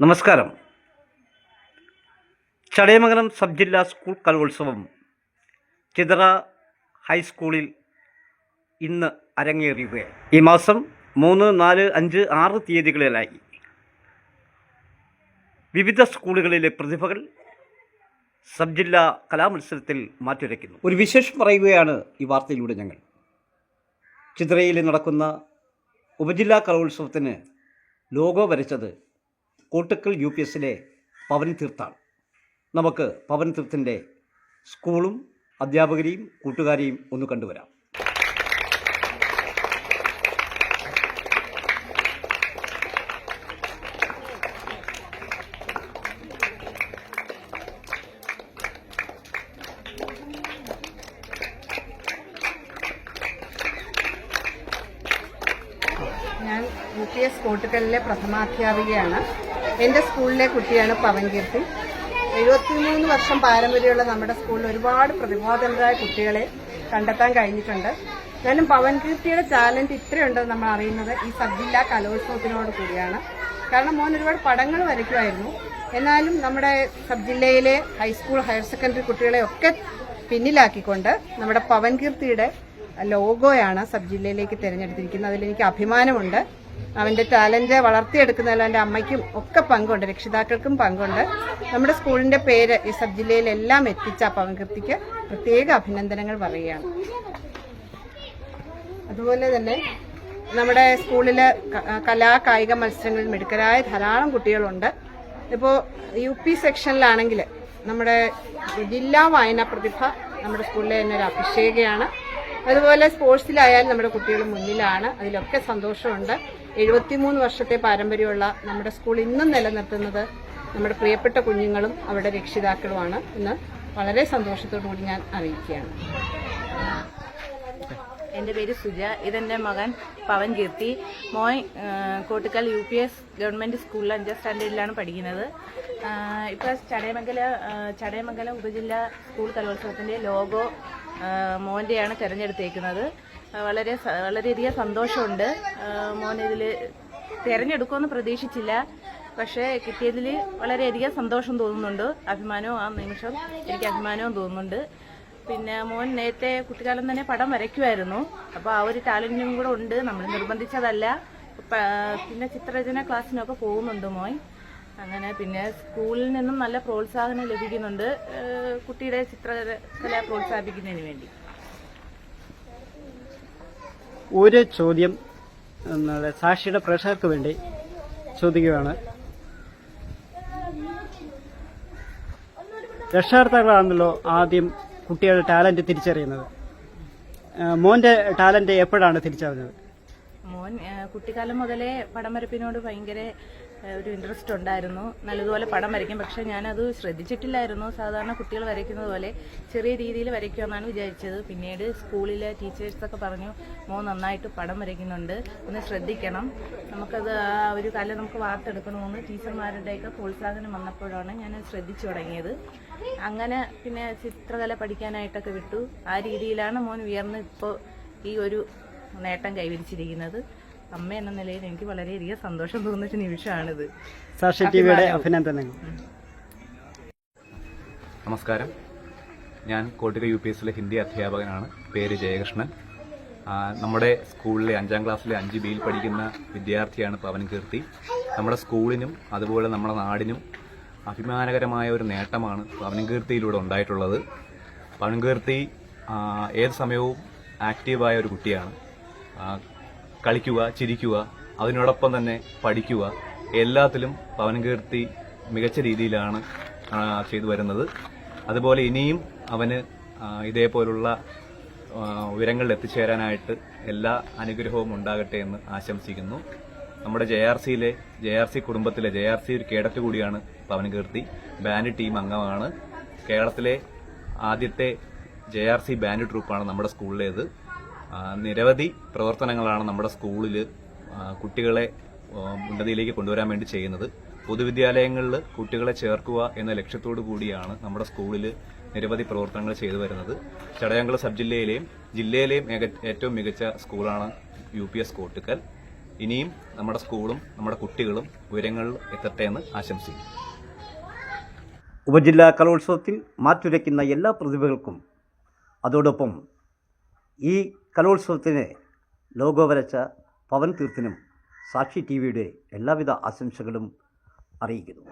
നമസ്കാരം. ചടയമംഗലം സബ് ജില്ലാ സ്കൂൾ കലോത്സവം ചിതറ ഹൈസ്കൂളിൽ ഇന്ന് അരങ്ങേറിയുകയാണ് ഈ മാസം മൂന്ന് നാല് അഞ്ച് ആറ് തീയതികളിലായി. വിവിധ സ്കൂളുകളിലെ പ്രതിഭകൾ സബ് ജില്ലാ കലാമത്സരത്തിൽ മാറ്റുരയ്ക്കുന്നു. ഒരു വിശേഷം പറയുകയാണ് ഈ വാർത്തയിലൂടെ ഞങ്ങൾ. ചിത്രയിൽ നടക്കുന്ന ഉപജില്ലാ കലോത്സവത്തിന് ലോഗോ വരച്ചത് കോട്ടക്കൽ യു പി എസിലെ പവൻ തീർത്താണ് നമുക്ക് പവൻ തീർത്തിന്റെ സ്കൂളും അധ്യാപകരെയും കൂട്ടുകാരെയും ഒന്ന് കണ്ടുവരാം ഞാൻ യു പി എസ് കോട്ടുകലിലെ പ്രഥമാധ്യാപികയാണ്. എന്റെ സ്കൂളിലെ കുട്ടിയാണ് പവൻകീർത്തി. എഴുപത്തിമൂന്ന് വർഷം പാരമ്പര്യമുള്ള നമ്മുടെ സ്കൂളിൽ ഒരുപാട് പ്രതിഭാതരായ കുട്ടികളെ കണ്ടെത്താൻ കഴിഞ്ഞിട്ടുണ്ട്. എന്നാലും പവൻകീർത്തിയുടെ ടാലന്റ് ഇത്രയുണ്ടെന്ന് നമ്മൾ അറിയുന്നത് ഈ സബ് ജില്ലാ കലോത്സവത്തിനോട് കൂടിയാണ്. കാരണം മോൻ ഒരുപാട് പടങ്ങൾ വരയ്ക്കുമായിരുന്നു. എന്നാലും നമ്മുടെ സബ് ജില്ലയിലെ ഹൈസ്കൂൾ ഹയർ സെക്കൻഡറി കുട്ടികളെ ഒക്കെ പിന്നിലാക്കിക്കൊണ്ട് നമ്മുടെ പവൻകീർത്തിയുടെ ലോഗോയാണ് സബ് ജില്ലയിലേക്ക് തിരഞ്ഞെടുത്തിരിക്കുന്നത്. അതിലെനിക്ക് അഭിമാനമുണ്ട്. അവന്റെ ടാലന്റ് വളർത്തിയെടുക്കുന്നതിൽ അവന്റെ അമ്മയ്ക്കും ഒക്കെ പങ്കുണ്ട് രക്ഷിതാക്കൾക്കും പങ്കുണ്ട്. നമ്മുടെ സ്കൂളിന്റെ പേര് ഈ സബ് ജില്ലയിലെല്ലാം എത്തിച്ച പവൻകീർത്തിക്ക് പ്രത്യേക അഭിനന്ദനങ്ങൾ പറയുകയാണ്. അതുപോലെ തന്നെ നമ്മുടെ സ്കൂളിൽ കലാ കായിക മത്സരങ്ങളിൽ മിടുക്കരായ ധാരാളം കുട്ടികളുണ്ട്. ഇപ്പോൾ യു പി സെക്ഷനിലാണെങ്കിൽ നമ്മുടെ ജില്ലാ വായനാ പ്രതിഭ നമ്മുടെ സ്കൂളിലെ തന്നെ ഒരു അഭിഷേകയാണ്. അതുപോലെ സ്പോർട്സിലായാലും നമ്മുടെ കുട്ടികൾ മുന്നിലാണ്. അതിലൊക്കെ സന്തോഷമുണ്ട്. എഴുപത്തിമൂന്ന് വർഷത്തെ പാരമ്പര്യമുള്ള നമ്മുടെ സ്കൂൾ ഇന്നും നിലനിർത്തുന്നത് നമ്മുടെ പ്രിയപ്പെട്ട കുഞ്ഞുങ്ങളും അവരുടെ രക്ഷിതാക്കളുമാണ് എന്ന് വളരെ സന്തോഷത്തോടു കൂടി ഞാൻ അറിയിക്കുകയാണ്. എന്റെ പേര് സുജ. ഇതെന്റെ മകൻ പവൻ കീർത്തി. മോൻ Kottikkal U P S government സ്കൂളിൽ അഞ്ചാം സ്റ്റാൻഡേർഡിലാണ് പഠിക്കുന്നത്. ഇപ്പോൾ ചടയമംഗല ചടയമംഗലം ഉപജില്ലാ സ്കൂൾ കലോത്സവത്തിന്റെ ലോഗോ മോന്റെയാണ് തിരഞ്ഞെടുത്തേക്കുന്നത്. വളരെ വളരെയധികം സന്തോഷമുണ്ട്. മോൻ ഇതിൽ തിരഞ്ഞെടുക്കുമെന്ന് പ്രതീക്ഷിച്ചില്ല. പക്ഷേ കിട്ടിയതിൽ വളരെയധികം സന്തോഷം തോന്നുന്നുണ്ട്. അഭിമാനവും ആ നിമിഷം എനിക്ക് അഭിമാനവും തോന്നുന്നുണ്ട്. പിന്നെ മോൻ നേരത്തെ കുട്ടിക്കാലം തന്നെ പടം വരയ്ക്കുമായിരുന്നു. അപ്പോൾ ആ ഒരു ടാലന്റും കൂടെ ഉണ്ട്. നമ്മൾ നിർബന്ധിച്ചതല്ല. പിന്നെ ചിത്രരചന ക്ലാസ്സിനൊക്കെ പോകുന്നുണ്ട് മോൻ. അങ്ങനെ പിന്നെ സ്കൂളിൽ നിന്നും നല്ല പ്രോത്സാഹനം ലഭിക്കുന്നുണ്ട്. കുട്ടിയുടെ ചിത്രകല പ്രോത്സാഹിപ്പിക്കുന്നതിന് വേണ്ടി. ഒരു ചോദ്യം സാക്ഷിയുടെ പ്രേക്ഷകർക്ക് വേണ്ടി ചോദിക്കുകയാണ്. രക്ഷാർത്ഥകളാണല്ലോ ആദ്യം കുട്ടികളുടെ ടാലന്റ് തിരിച്ചറിയുന്നത്. മോന്റെ ടാലന്റ് എപ്പോഴാണ് തിരിച്ചറിഞ്ഞത്? മോൻ കുട്ടിക്കാലം മുതലേ പടം വരപ്പിനോട് ഭയങ്കര ഒരു ഇൻട്രസ്റ്റ് ഉണ്ടായിരുന്നു. നല്ലതുപോലെ പടം വരയ്ക്കും. പക്ഷെ ഞാനത് ശ്രദ്ധിച്ചിട്ടില്ലായിരുന്നു. സാധാരണ കുട്ടികൾ വരയ്ക്കുന്നത് പോലെ ചെറിയ രീതിയിൽ വരയ്ക്കുമെന്നാണ് വിചാരിച്ചത്. പിന്നീട് സ്കൂളിലെ ടീച്ചേഴ്സൊക്കെ പറഞ്ഞു മോൻ നന്നായിട്ട് പടം വരയ്ക്കുന്നുണ്ട്. ഒന്ന് ശ്രദ്ധിക്കണം. നമുക്കത് ആ ഒരു കല നമുക്ക് വാർത്തെടുക്കണമെന്ന് ടീച്ചർമാരുടെയൊക്കെ പ്രോത്സാഹനം വന്നപ്പോഴാണ് ഞാൻ ശ്രദ്ധിച്ചു തുടങ്ങിയത്. അങ്ങനെ പിന്നെ ചിത്രകല പഠിക്കാനായിട്ടൊക്കെ വിട്ടു. ആ രീതിയിലാണ് മോൻ ഉയർന്ന് ഇപ്പോൾ ഈ ഒരു നേട്ടം കൈവരിച്ചിരിക്കുന്നത്. അമ്മ എന്ന നിലയിൽ എനിക്ക് വളരെയധികം സന്തോഷം തോന്നിച്ച നിമിഷമാണിത്. സാക്ഷി ടിവിയുടെ അഭിനന്ദനങ്ങൾ. നമസ്കാരം. ഞാൻ കോട്ടിക യു പി എസിലെ ഹിന്ദി അധ്യാപകനാണ്. പേര് ജയകൃഷ്ണൻ. നമ്മുടെ സ്കൂളിലെ അഞ്ചാം ക്ലാസ്സിലെ അഞ്ച് ബിയിൽ പഠിക്കുന്ന വിദ്യാർത്ഥിയാണ് പവൻ കീർത്തി. നമ്മുടെ സ്കൂളിനും അതുപോലെ നമ്മുടെ നാടിനും അഭിമാനകരമായ ഒരു നേട്ടമാണ് പവൻ കീർത്തിയിലൂടെ ഉണ്ടായിട്ടുള്ളത്. പവൻ കീർത്തി ഏത് സമയവും ആക്റ്റീവായ ഒരു കുട്ടിയാണ്. കളിക്കുക ചിരിക്കുക അതിനോടൊപ്പം തന്നെ പഠിക്കുക എല്ലാത്തിലും പവൻ കീർത്തി മികച്ച രീതിയിലാണ് ചെയ്തു വരുന്നത്. അതുപോലെ ഇനിയും അവന് ഇതേപോലുള്ള ഉയരങ്ങളിൽ എത്തിച്ചേരാനായിട്ട് എല്ലാ അനുഗ്രഹവും ഉണ്ടാകട്ടെ എന്ന് ആശംസിക്കുന്നു. നമ്മുടെ ജെ ആർ സിയിലെ ജെ ആർ സി കുടുംബത്തിലെ ജെ ആർ സി ഒരു കേഡറ്റ് കൂടിയാണ് പവൻ കീർത്തി. ബാൻഡ് ടീം അംഗമാണ്. കേരളത്തിലെ ആദ്യത്തെ ജെ ആർ സി ബാൻഡ് ട്രൂപ്പാണ് നമ്മുടെ സ്കൂളിലേത്. നിരവധി പ്രവർത്തനങ്ങളാണ് നമ്മുടെ സ്കൂളിൽ കുട്ടികളെ ഉന്നതിയിലേക്ക് കൊണ്ടുവരാൻ വേണ്ടി ചെയ്യുന്നത്. പൊതുവിദ്യാലയങ്ങളിൽ കുട്ടികളെ ചേർക്കുക എന്ന ലക്ഷ്യത്തോടു കൂടിയാണ് നമ്മുടെ സ്കൂളിൽ നിരവധി പ്രവർത്തനങ്ങൾ ചെയ്തു വരുന്നത്. ചടയങ്കുളം സബ് ജില്ലയിലെയും ജില്ലയിലെയും ഏറ്റവും മികച്ച സ്കൂളാണ് യു പി എസ് കോട്ടുക്കൽ. ഇനിയും നമ്മുടെ സ്കൂളും നമ്മുടെ കുട്ടികളും ഉയരങ്ങളിൽ എത്തട്ടെ എന്ന് ആശംസിക്കുന്നു. ഉപജില്ലാ കലോത്സവത്തിൽ മാറ്റുരയ്ക്കുന്ന എല്ലാ പ്രതിഭകൾക്കും അതോടൊപ്പം ഈ കലോത്സവത്തിന് ലോഗോ വരച്ച പവൻ തീർത്തിനും സാക്ഷി ടി വിയുടെ എല്ലാവിധ ആശംസകളും അറിയിക്കുന്നു.